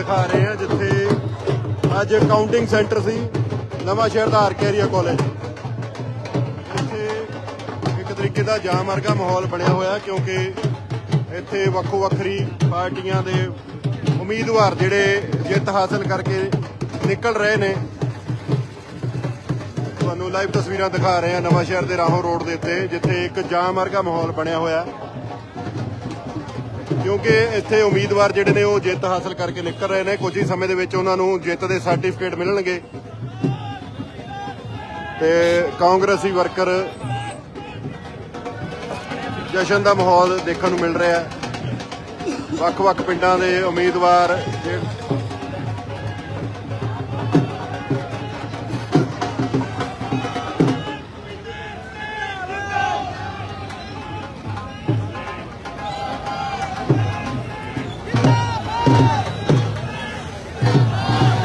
ਦਿਖਾ ਰਹੇ ਜਿੱਥੇ ਅੱਜ ਕਾਊਂਟਿੰਗ ਸੈਂਟਰ ਸੀ, ਨਵਾਂ ਸ਼ਹਿਰ ਦਾ ਆਰਕੇ ਕਾਲਜ ਇੱਥੇ ਇੱਕ ਤਰੀਕੇ ਦਾ ਜਾਮ ਵਰਗਾ ਮਾਹੌਲ ਬਣਿਆ ਹੋਇਆ, ਕਿਉਂਕਿ ਇੱਥੇ ਵੱਖੋ ਵੱਖਰੀ ਪਾਰਟੀਆਂ ਦੇ ਉਮੀਦਵਾਰ ਜਿਹੜੇ ਜਿੱਤ ਹਾਸਲ ਕਰਕੇ ਨਿਕਲ ਰਹੇ ਨੇ। ਤੁਹਾਨੂੰ ਲਾਈਵ ਤਸਵੀਰਾਂ ਦਿਖਾ ਰਹੇ ਹਾਂ ਨਵਾਂ ਸ਼ਹਿਰ ਦੇ ਰਾਹੋਂ ਰੋਡ ਦੇ ਉੱਤੇ, ਜਿੱਥੇ ਇੱਕ ਜਾਮ ਵਰਗਾ ਮਾਹੌਲ ਬਣਿਆ ਹੋਇਆ। ਕਿਉਂਕਿ ਇੱਥੇ ਉਮੀਦਵਾਰ ਜਿਹੜੇ ਨੇ ਉਹ ਜਿੱਤ ਹਾਸਲ ਕਰਕੇ ਨਿਕਲ ਰਹੇ ਨੇ। ਕੁਝ ਹੀ ਸਮੇਂ ਦੇ ਵਿੱਚ ਉਹਨਾਂ ਨੂੰ ਜਿੱਤ ਦੇ ਸਰਟੀਫਿਕੇਟ ਮਿਲਣਗੇ। ਤੇ ਕਾਂਗਰਸੀ ਵਰਕਰ ਜਸ਼ਨ ਦਾ ਮਾਹੌਲ ਦੇਖਣ ਨੂੰ ਮਿਲ ਰਿਹਾ ਹੈ। ਵੱਖ-ਵੱਖ ਪਿੰਡਾਂ ਦੇ ਉਮੀਦਵਾਰ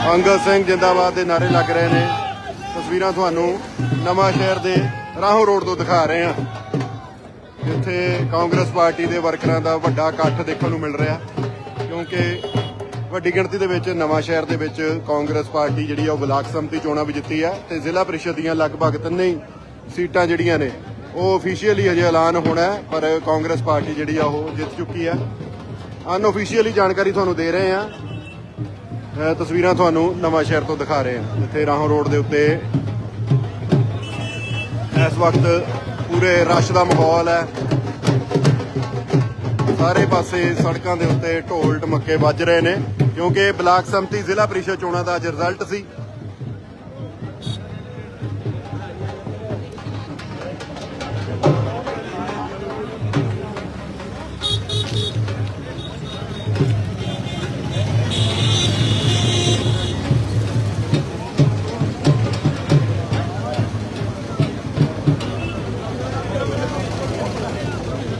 ਅੰਗਦ ਸਿੰਘ ਜਿੰਦਾਬਾਦ ਦੇ ਨਾਰੇ ਲੱਗ ਰਹੇ ਨੇ। ਤਸਵੀਰਾਂ ਤੁਹਾਨੂੰ ਨਵਾਂ ਸ਼ਹਿਰ ਦੇ ਰਾਹੋਂ ਰੋਡ ਤੋਂ ਦਿਖਾ ਰਹੇ ਹਾਂ। ਜਿੱਥੇ ਕਾਂਗਰਸ ਪਾਰਟੀ ਦੇ ਵਰਕਰਾਂ ਦਾ ਵੱਡਾ ਇਕੱਠ ਦੇਖਣ ਨੂੰ ਮਿਲ ਰਿਹਾ, ਕਿਉਂਕਿ ਵੱਡੀ ਗਿਣਤੀ ਦੇ ਵਿੱਚ ਨਵਾਂ ਸ਼ਹਿਰ ਦੇ ਵਿੱਚ ਕਾਂਗਰਸ ਪਾਰਟੀ ਜਿਹੜੀ ਆ ਉਹ ਬਲਾਕ ਸੰਮਤੀ ਚੋਣਾਂ ਵੀ ਜਿੱਤੀ ਆ ਤੇ ਜ਼ਿਲ੍ਹਾ ਪ੍ਰੀਸ਼ਦ ਦੀਆਂ ਲਗਭਗ ਤਿੰਨੇ ਹੀ ਸੀਟਾਂ ਜਿਹੜੀਆਂ ਨੇ, ਉਹ ਅਫੀਸ਼ੀਅਲੀ ਹਜੇ ਐਲਾਨ ਹੋਣਾ ਪਰ ਕਾਂਗਰਸ ਪਾਰਟੀ ਜਿਹੜੀ ਆ ਉਹ ਜਿੱਤ ਚੁੱਕੀ ਆ। ਅਨਅਫੀਸ਼ੀਅਲੀ ਜਾਣਕਾਰੀ ਤੁਹਾਨੂੰ ਦੇ ਰਹੇ ਆ ਤਸਵੀਰਾਂ ਤੁਹਾਨੂੰ ਨਵਾਂ ਸ਼ਹਿਰ ਤੋਂ ਦਿਖਾ ਰਹੇ ਹਾਂ। ਜਿੱਥੇ ਰਾਹੋਂ ਰੋਡ ਦੇ ਉੱਤੇ ਇਸ ਵਕਤ ਪੂਰੇ ਰਸ਼ ਦਾ ਮਾਹੌਲ ਹੈ। ਸਾਰੇ ਪਾਸੇ ਸੜਕਾਂ ਦੇ ਉੱਤੇ ਢੋਲ ਢਮੱਕੇ ਵੱਜ ਰਹੇ ਨੇ, ਕਿਉਂਕਿ ਬਲਾਕ ਸੰਮਤੀ ਜ਼ਿਲ੍ਹਾ ਪ੍ਰੀਸ਼ਦ ਚੋਣਾਂ ਦਾ ਅੱਜ ਰਿਜ਼ਲਟ ਸੀ।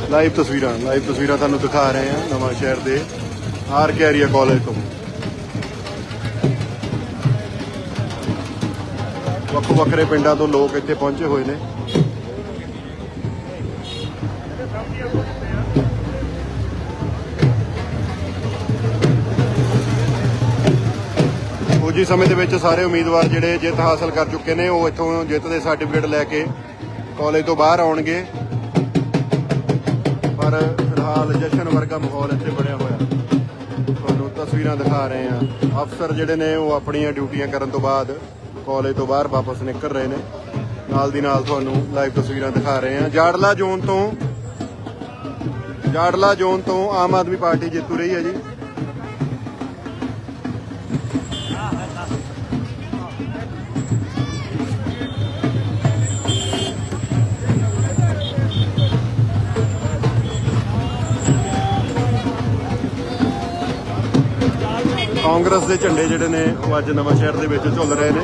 ਲਾਈਵ ਤਸਵੀਰਾਂ ਲਾਈਵ ਤਸਵੀਰਾਂ ਤੁਹਾਨੂੰ ਦਿਖਾ ਰਹੇ ਹਾਂ ਨਵਾਂ ਸ਼ਹਿਰ they R K area college ਤੋਂ। ਵੱਖੋ ਵੱਖਰੇ ਪਿੰਡਾਂ ਤੋਂ ਲੋਕ ਇੱਥੇ ਪਹੁੰਚੇ ਹੋਏ ਨੇ। ਕੁਝ ਸਮੇਂ ਦੇ ਵਿੱਚ ਸਾਰੇ ਉਮੀਦਵਾਰ ਜਿਹੜੇ ਜਿੱਤ ਹਾਸਲ ਕਰ ਚੁੱਕੇ ਨੇ, ਉਹ ਇੱਥੋਂ ਜਿੱਤ ਦੇ ਸਰਟੀਫਿਕੇਟ ਲੈ ਕੇ ਕਾਲਜ ਤੋਂ ਬਾਹਰ ਆਉਣਗੇ। ਪਰ ਫਿਲਹਾਲ ਜਸ਼ਨ ਵਰਗਾ ਮਾਹੌਲ ਇੱਥੇ ਬਣਿਆ ਹੋਇਆ। ਤੁਹਾਨੂੰ ਤਸਵੀਰਾਂ ਦਿਖਾ ਰਹੇ ਆ ਅਫਸਰ ਜਿਹੜੇ ਨੇ, ਉਹ ਆਪਣੀਆਂ ਡਿਊਟੀਆਂ ਕਰਨ ਤੋਂ ਬਾਅਦ ਕਾਲਜ ਤੋਂ ਬਾਹਰ ਵਾਪਸ ਨਿਕਲ ਰਹੇ ਨੇ। ਨਾਲ ਦੀ ਨਾਲ ਤੁਹਾਨੂੰ ਲਾਈਵ ਤਸਵੀਰਾਂ ਦਿਖਾ ਰਹੇ ਆ ਜਾੜਲਾ ਜ਼ੋਨ ਤੋਂ, ਜਾੜਲਾ ਜ਼ੋਨ ਤੋਂ ਆਮ ਆਦਮੀ ਪਾਰਟੀ ਜਿੱਤੂ ਰਹੀ ਹੈ ਜੀ। ਕਾਂਗਰਸ ਦੇ ਝੰਡੇ ਜਿਹੜੇ ਨੇ, ਉਹ ਅੱਜ ਨਵਾਂ ਸ਼ਹਿਰ ਦੇ ਵਿੱਚ ਝੁੱਲ ਰਹੇ ਨੇ।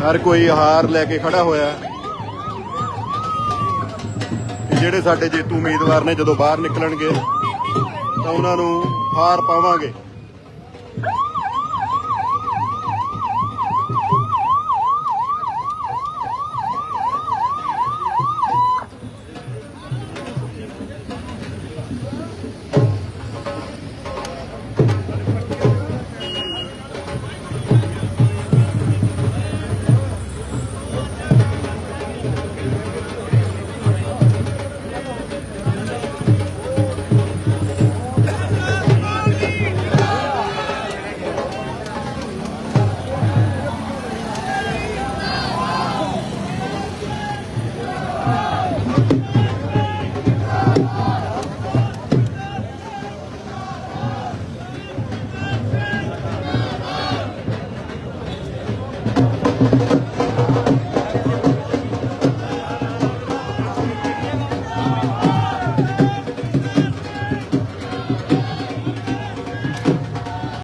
ਹਰ ਕੋਈ ਹਾਰ ਲੈ ਕੇ ਖੜਾ ਹੋਇਆ ਜਿਹੜੇ ਸਾਡੇ ਜੇਤੂ ਉਮੀਦਵਾਰ ਨੇ ਜਦੋਂ ਬਾਹਰ ਨਿਕਲਣਗੇ, ਤਾਂ ਉਹਨਾਂ ਨੂੰ ਹਾਰ ਪਾਵਾਂਗੇ।